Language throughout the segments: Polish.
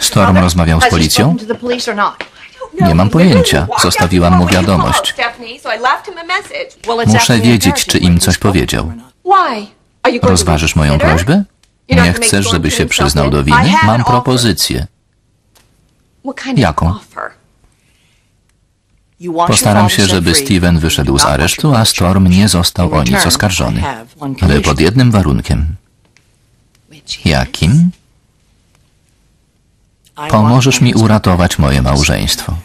Storm rozmawiał z policją? Nie mam pojęcia. Zostawiłam mu wiadomość. Muszę wiedzieć, czy im coś powiedział. Rozważysz moją prośbę? Nie chcesz, żeby się przyznał do winy? Mam propozycję. Jaką? Postaram się, żeby Steven wyszedł z aresztu, a Storm nie został o nic oskarżony. Ale pod jednym warunkiem. Jakim? Pomożesz mi uratować moje małżeństwo.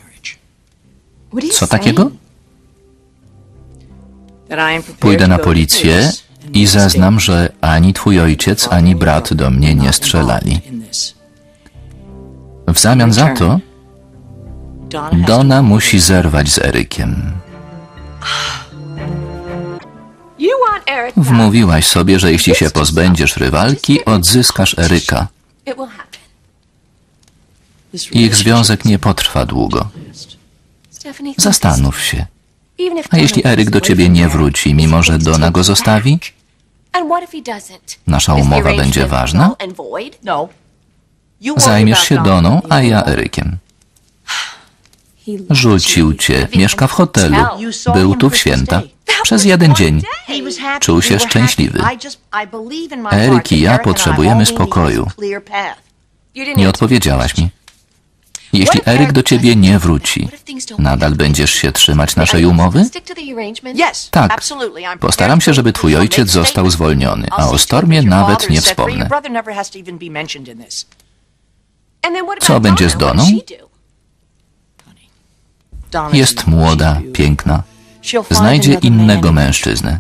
Co takiego? Pójdę na policję i zeznam, że ani twój ojciec, ani brat do mnie nie strzelali. W zamian za to Donna musi zerwać z Erykiem. Wmówiłaś sobie, że jeśli się pozbędziesz rywalki, odzyskasz Eryka. Ich związek nie potrwa długo. Zastanów się. A jeśli Eryk do ciebie nie wróci, mimo że Donna go zostawi? Nasza umowa będzie ważna? Zajmiesz się Doną, a ja Erykiem. Rzucił cię, mieszka w hotelu. Był tu w święta. Przez jeden dzień. Czuł się szczęśliwy. Eryk i ja potrzebujemy spokoju. Nie odpowiedziałaś mi. Jeśli Eryk do ciebie nie wróci, nadal będziesz się trzymać naszej umowy? Tak. Postaram się, żeby twój ojciec został zwolniony, a o Stormie nawet nie wspomnę. Co będzie z Doną? Jest młoda, piękna. Znajdzie innego mężczyznę.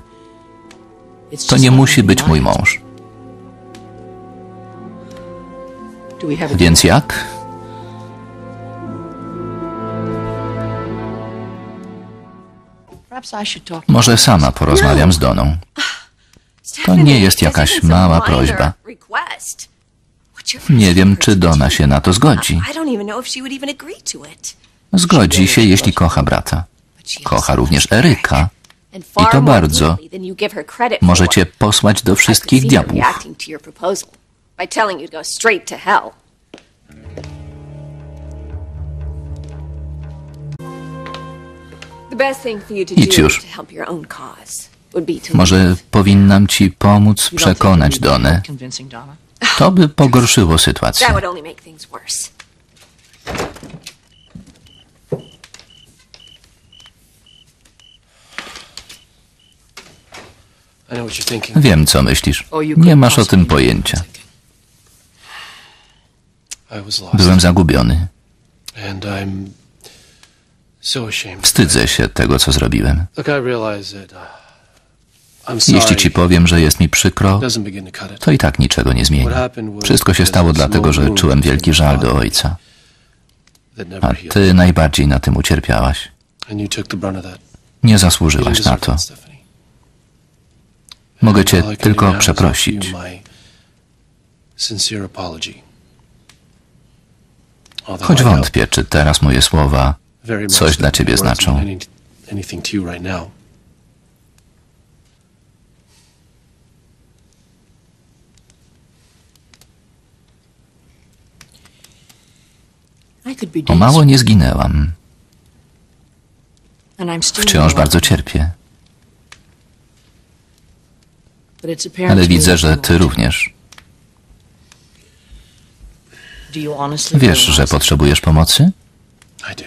To nie musi być mój mąż. Więc jak? Może sama porozmawiam z Doną. To nie jest jakaś mała prośba. Nie wiem, czy Dona się na to zgodzi. Zgodzi się, jeśli kocha brata. Kocha również Eryka. I to bardzo. Może cię posłać do wszystkich diabłów. Idź już. Może powinnam ci pomóc przekonać Donę. To by pogorszyło sytuację. Wiem, co myślisz. Nie masz o tym pojęcia. Byłem zagubiony. Wstydzę się tego, co zrobiłem. Jeśli ci powiem, że jest mi przykro, to i tak niczego nie zmieni. Wszystko się stało dlatego, że czułem wielki żal do ojca. A ty najbardziej na tym ucierpiałaś. Nie zasłużyłaś na to. Mogę cię tylko przeprosić. Choć wątpię, czy teraz moje słowa coś dla ciebie znaczą. O mało nie zginęłam. Wciąż bardzo cierpię. Ale widzę, że ty również. Wiesz, że potrzebujesz pomocy?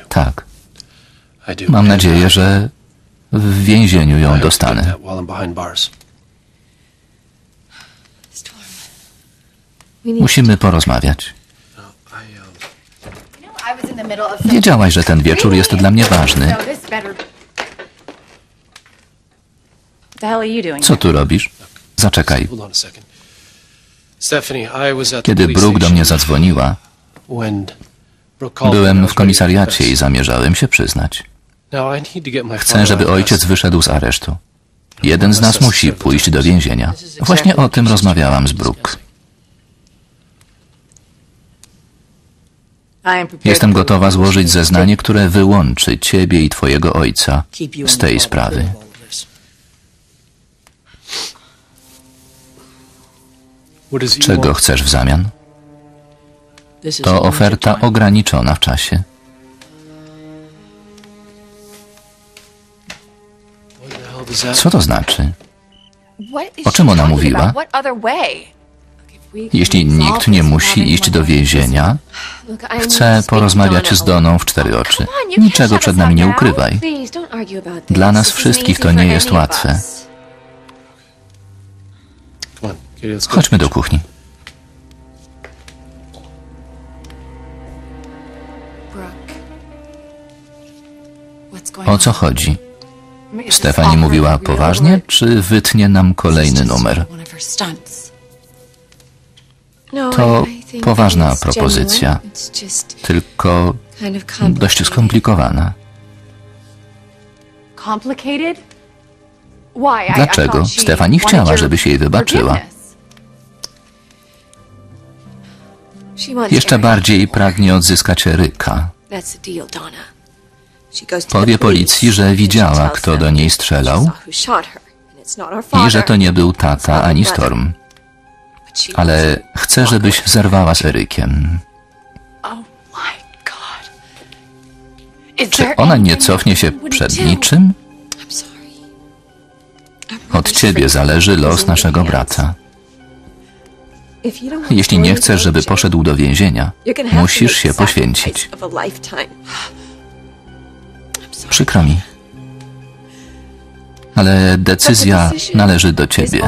Tak. Mam nadzieję, że w więzieniu ją dostanę. Musimy porozmawiać. Wiedziałaś, że ten wieczór jest dla mnie ważny. Co tu robisz? Zaczekaj. Kiedy Brooke do mnie zadzwoniła, byłem w komisariacie i zamierzałem się przyznać. Chcę, żeby ojciec wyszedł z aresztu. Jeden z nas musi pójść do więzienia. Właśnie o tym rozmawiałam z Brooke. Jestem gotowa złożyć zeznanie, które wyłączy ciebie i twojego ojca z tej sprawy. Czego chcesz w zamian? To oferta ograniczona w czasie. Co to znaczy? O czym ona mówiła? Jeśli nikt nie musi iść do więzienia, chcę porozmawiać z Doną w cztery oczy. Niczego przed nami nie ukrywaj. Dla nas wszystkich to nie jest łatwe. Chodźmy do kuchni. O co chodzi? Stefani mówiła poważnie, czy wytnie nam kolejny numer? To poważna propozycja, Tylko dość skomplikowana. Dlaczego? Stefani chciała, żebyś jej wybaczyła. Jeszcze bardziej pragnie odzyskać Eryka. Powie policji, że widziała, kto do niej strzelał i że to nie był tata ani Storm. Ale chcę, żebyś zerwała z Erykiem. Czy ona nie cofnie się przed niczym? Od ciebie zależy los naszego brata. Jeśli nie chcesz, żeby poszedł do więzienia, musisz się poświęcić. Przykro mi. Ale decyzja należy do ciebie.